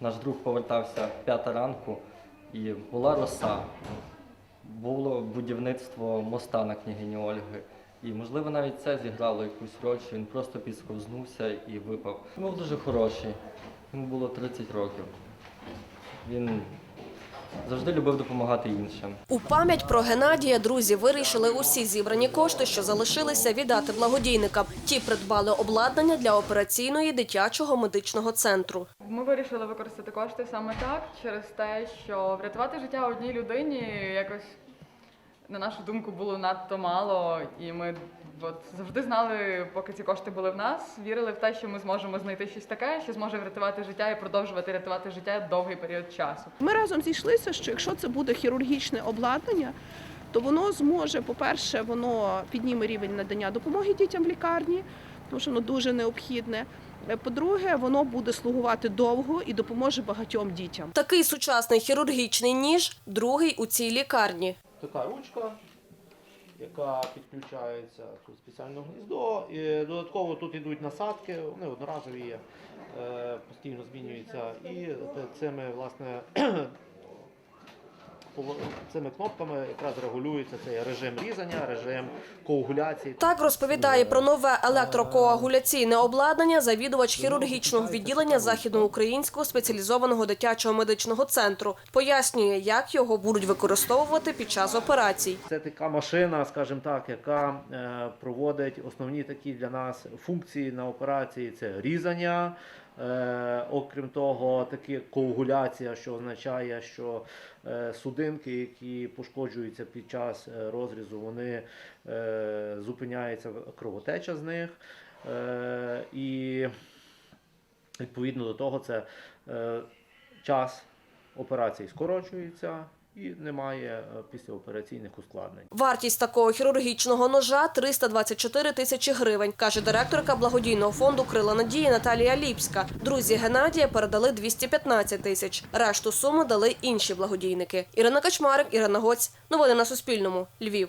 Наш друг повертався в п'ята ранку і була роса. Було будівництво моста на княгині Ольги. І, можливо, навіть це зіграло якусь роль, що він просто підсковзнувся і випав. Він був дуже хороший. Йому було 30 років. Він завжди любив допомагати іншим. У пам'ять про Геннадія друзі вирішили усі зібрані кошти, що залишилися, віддати благодійникам. Ті придбали обладнання для операційної дитячого медичного центру. Ми вирішили використати кошти саме так, через те, що врятувати життя одній людині якось, на нашу думку, було надто мало, і ми от, завжди знали, поки ці кошти були в нас, вірили в те, що ми зможемо знайти щось таке, що зможе врятувати життя і продовжувати рятувати життя довгий період часу. Ми разом зійшлися, що якщо це буде хірургічне обладнання, то воно зможе, по-перше, воно підніме рівень надання допомоги дітям в лікарні, тому що воно дуже необхідне. По-друге, воно буде слугувати довго і допоможе багатьом дітям. Такий сучасний хірургічний ніж другий у цій лікарні. Така ручка, яка підключається тут спеціальне гніздо. І додатково тут йдуть насадки, вони одноразові є, е, постійно змінюються. І цими власне цими кнопками якраз регулюється цей режим різання, режим коагуляції. Так розповідає про нове електрокоагуляційне обладнання завідувач хірургічного відділення західноукраїнського спеціалізованого дитячого медичного центру. Пояснює, як його будуть використовувати під час операцій. Це така машина, скажімо так, яка е, проводить основні такі для нас функції на операції: це різання. Е, окрім того, такі коагуляція, що означає, що е, судинки, які пошкоджуються під час е, розрізу, вони е, зупиняється кровотеча з них. Е, і відповідно до того, це е, час операції скорочується і немає е, післяопераційних ускладнень. Вартість такого хірургічного ножа 324 тисячі гривень, каже директорка благодійного фонду Крила Надії Наталія Ліпська. Друзі Геннадія передали 215 тисяч. Решту суми дали інші благодійники. Ірина Качмарик, Ірина Гоць. Новини на Суспільному. Львів.